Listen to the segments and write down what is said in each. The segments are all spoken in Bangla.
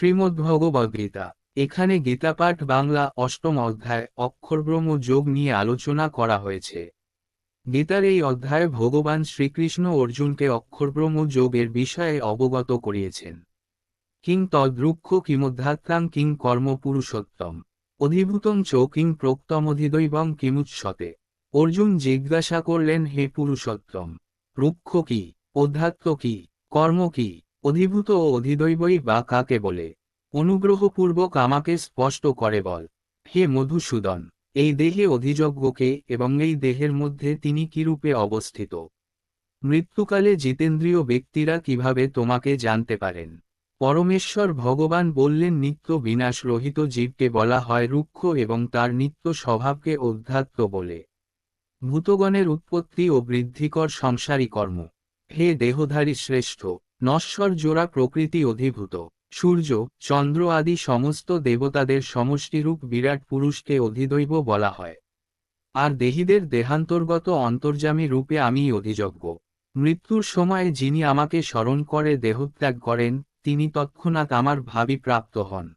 শ্রীমদ্ভগবদ্গীতা। এখানে গীতাপাঠ বাংলা অষ্টম অধ্যায় অক্ষরব্রহ্ম যোগ নিয়ে আলোচনা করা হয়েছে। গীতার এই অধ্যায়ে ভগবান শ্রীকৃষ্ণ অর্জুনকে অক্ষরব্রহ্ম যোগের বিষয়ে অবগত করিয়েছেন। কিং তদ্রুক্ষ কিমধ্যাত্মাং কিং কর্ম পুরুষোত্তম অধিভূতং চ কিং প্রক্তমধিদৈবং কিমুৎসতে। অর্জুন জিজ্ঞাসা করলেন, হে পুরুষোত্তম, রুক্ষ কি, অধ্যাত্ম কি, কর্ম কি? অধিভূত ও অধিদৈবই বা কাকে বলে? অনুগ্রহপূর্বক আমাকে স্পষ্ট করে বল। হে মধুসূদন, এই দেহে অধিযজ্ঞকে এবং এই দেহের মধ্যে তিনি কিরূপে অবস্থিত? মৃত্যুকালে জিতেন্দ্রীয় ব্যক্তিরা কীভাবে তোমাকে জানতে পারেন? পরমেশ্বর ভগবান বললেন, নিত্য বিনাশ রহিত জীবকে বলা হয় রুক্ষ এবং তার নিত্য স্বভাবকে অধ্যাত্ম বলে। ভূতগণের উৎপত্তি ও বৃদ্ধিকর সংসারী কর্ম। হে দেহধারী শ্রেষ্ঠ নশ্বর জোড়া প্রকৃতি অধিভূত। সূর্য, চন্দ্র আদি সমস্ত দেবতাদের সমষ্টিরূপ বিরাট পুরুষকে অধিদৈব বলা হয়। আর দেহীদের দেহান্তর্গত অন্তর্যামী রূপে আমি অধিযজ্ঞ। মৃত্যুর সময় যিনি আমাকে স্মরণ করে দেহত্যাগ করেন, তিনি তৎক্ষণাৎ আমার ভাবি প্রাপ্ত হন।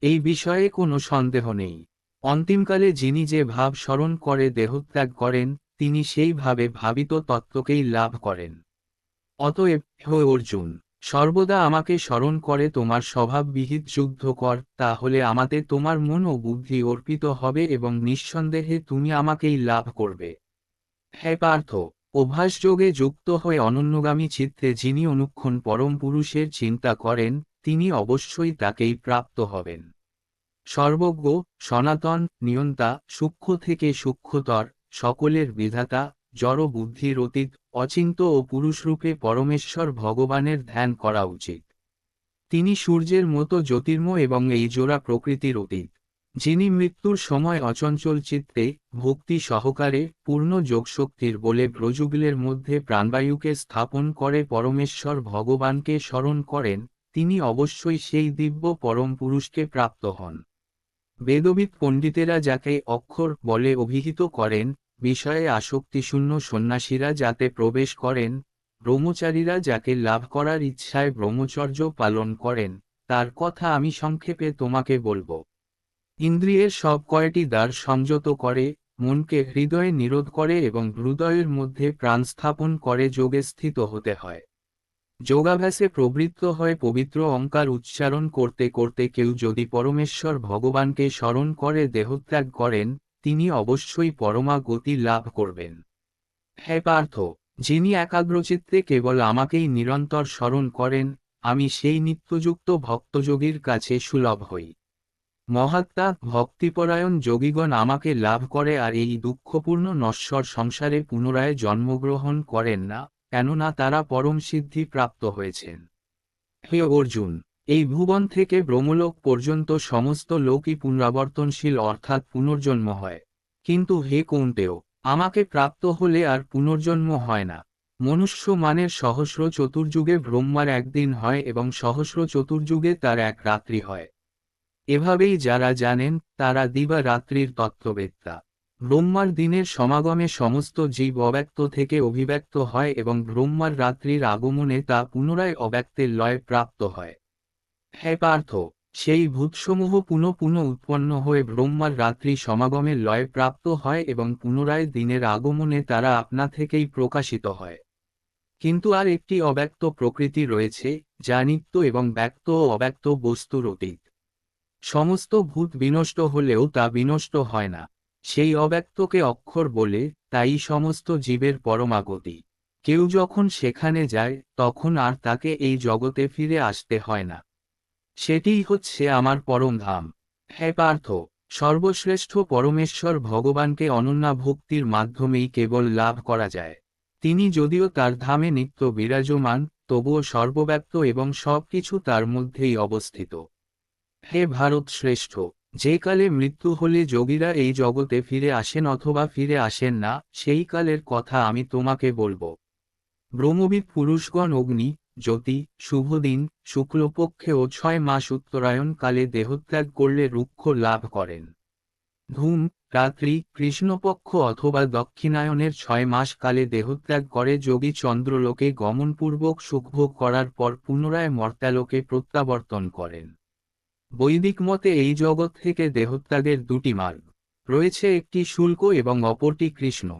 এই বিষয়ে কোনো সন্দেহ নেই। অন্তিমকালে যিনি যে ভাব স্মরণ করে দেহত্যাগ করেন, তিনি সেই ভাবে ভাবিত তত্ত্বকেই লাভ করেন। অতএব হে অর্জুন, সর্বদা আমাকে স্মরণ করে তোমার স্বভাববিহিত যুদ্ধ কর, তাহলে আমাদের তোমার মন ও বুদ্ধি অর্পিত হবে এবং নিঃসন্দেহে তুমি আমাকেই লাভ করবে। হে পার্থ অভ্যাসযোগে যুক্ত হয়ে অনন্যগামী চিত্তে যিনি অনুক্ষণ পরম পুরুষের চিন্তা করেন, তিনি অবশ্যই তাকেই প্রাপ্ত হবেন। সর্বজ্ঞ, সনাতন, নিয়ন্তা, সূক্ষ্ম থেকে সূক্ষ্মতর, সকলের বিধাতা, জড় বুদ্ধির অতীত অচিন্ত ও পুরুষরূপে পরমেশ্বর ভগবানের ধ্যান করা উচিত। তিনি সূর্যের মতো জ্যোতির্ময় এবং এই জোড়া প্রকৃতির অতীত, যিনি মৃত্যুর সময় অচঞ্চল চিত্তে, ভক্তি সহকারে, পূর্ণ যোগশক্তির বলে ব্রজুবিলের মধ্যে প্রাণবায়ুকে স্থাপন করে পরমেশ্বর ভগবানকে স্মরণ করেন, তিনি অবশ্যই সেই দিব্য পরম পুরুষকে প্রাপ্ত হন। বেদবিদ পণ্ডিতেরা যাকে অক্ষর বলে অভিহিত করেন বিষয়ে আসক্তিশূন্য সন্ন্যাসীরা যাতে প্রবেশ করেন, ব্রহ্মচারীরা যাকে লাভ করার ইচ্ছায় ব্রহ্মচর্য পালন করেন, তার কথা আমি সংক্ষেপে তোমাকে বলব। ইন্দ্রিয়ের সব কয়টি দ্বার সংযত করে, মনকে হৃদয়ে নিরোধ করে এবং হৃদয়ের মধ্যে প্রাণ স্থাপন করে যোগে স্থিত হতে হয়। যোগাভ্যাসে প্রবৃত্ত হয়ে পবিত্র অঙ্কার উচ্চারণ করতে করতে কেউ যদি পরমেশ্বর ভগবানকে স্মরণ করে দেহত্যাগ করেন তিনি অবশ্যই পরমা গতি লাভ করবেন। হে পার্থ, যিনি একাগ্রচিত্তে কেবল আমাকেই নিরন্তর স্মরণ করেন, আমি সেই নিত্যযুক্ত ভক্তযোগীর কাছে সুলভ হই। মহাত্মা, ভক্তিপরায়ণ যোগীগণ আমাকে লাভ করে আর এই দুঃখপূর্ণ নশ্বর সংসারে পুনরায় জন্মগ্রহণ করেন না, কেননা তারা পরম সিদ্ধি প্রাপ্ত হয়েছেন। হে অর্জুন এই ভুবন থেকে ব্রহ্মলোক পর্যন্ত সমস্ত লোকই পুনরাবর্তনশীল অর্থাৎ পুনর্জন্ম হয়। কিন্তু হে কৌন্তেও আমাকে প্রাপ্ত হলে আর পুনর্জন্ম হয় না। মনুষ্য মানের সহস্র চতুর্যুগে ব্রহ্মার একদিন হয় এবং সহস্র চতুর্যুগে তার এক রাত্রি হয়। এভাবেই যারা জানেন, তারা দিবা রাত্রির তত্ত্ববেত্তা ব্রহ্মার দিনের সমাগমে সমস্ত জীব অব্যক্ত থেকে অভিব্যক্ত হয় এবং ব্রহ্মার রাত্রির আগমনে তা পুনরায় অব্যক্তের লয় প্রাপ্ত হয়। হে পার্থ, সেই ভূতসমূহ পুনঃ পুনঃ উৎপন্ন হয়ে ব্রহ্মার রাত্রি সমাগমে লয় প্রাপ্ত হয় এবং পুনরায় দিনের আগমনে তারা আপনা থেকেই প্রকাশিত হয়। কিন্তু আর একটি অব্যক্ত প্রকৃতি রয়েছে, যা নিত্য এবং ব্যক্ত ও অব্যক্ত বস্তুর অতীত। সমস্ত ভূত বিনষ্ট হলেও তা বিনষ্ট হয় না। সেই অব্যক্তকে অক্ষর বলে, তাই সমস্ত জীবের পরমাগতি। কেউ যখন সেখানে যায়, তখন আর তাকে এই জগতে ফিরে আসতে হয় না। সেটিই হচ্ছে আমার পরম ধাম। হে পার্থ, সর্বশ্রেষ্ঠ পরমেশ্বর ভগবানকে অনন্যা ভক্তির মাধ্যমেই কেবল লাভ করা যায়। তিনি যদিও তার ধামে নিত্য বিরাজমান, তবুও সর্বব্যাপ্ত এবং সব কিছু তার মধ্যেই অবস্থিত। হে ভারত শ্রেষ্ঠ, যে কালে মৃত্যু হলে যোগীরা এই জগতে ফিরে আসেন অথবা ফিরে আসেন না, সেই কালের কথা আমি তোমাকে বলব। ব্রহ্মবিদ পুরুষগণ অগ্নি জ্যোতি শুভদিন শুক্লপক্ষে ও ছয় মাস উত্তরায়ণকালে দেহত্যাগ করলে রুক্ষ লাভ করেন। ধূম, রাত্রি, কৃষ্ণপক্ষ অথবা দক্ষিণায়নের ছয় মাস কালে দেহত্যাগ করে যোগী চন্দ্রলোকে গমনপূর্বক সুখভোগ করার পর পুনরায় মর্ত্যালোকে প্রত্যাবর্তন করেন। বৈদিক মতে এই জগৎ থেকে দেহত্যাগের দুটি মার্গ, রয়েছে একটি শুল্ক এবং অপরটি কৃষ্ণ।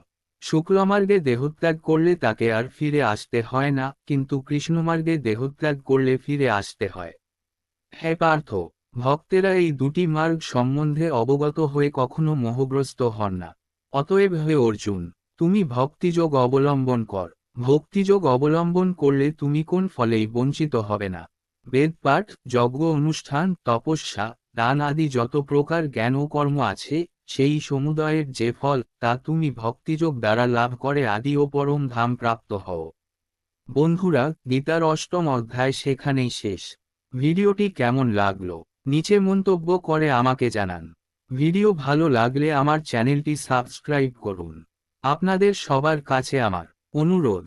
শুক্লমার্গে দেহত্যাগ করলে তাকে আর ফিরে আসতে হয় না, কিন্তু কৃষ্ণমার্গে দেহত্যাগ করলে ফিরে আসতে হয়। হ্যাঁ পার্থ, ভক্তেরা এই দুটি মার্গ সম্বন্ধে অবগত হয়ে কখনো মোহগ্রস্ত হন না। অতএব হে অর্জুন, তুমি ভক্তিযোগ অবলম্বন কর। ভক্তিযোগ অবলম্বন করলে তুমি কোন ফলেই বঞ্চিত হবে না। বেদপাঠ যজ্ঞ অনুষ্ঠান, তপস্যা, দান আদি যত প্রকার জ্ঞান ও কর্ম আছে সেই সমুদয়ের যে ফল, তা তুমি ভক্তিযোগ দ্বারা লাভ করে আদি ও পরম ধাম প্রাপ্ত হও। বন্ধুরা, গীতার অষ্টম অধ্যায় সেখানেই শেষ। ভিডিওটি কেমন লাগল? নিচে মন্তব্য করে আমাকে জানান। ভিডিও ভালো লাগলে আমার চ্যানেলটি সাবস্ক্রাইব করুন। আপনাদের সবার কাছে আমার অনুরোধ।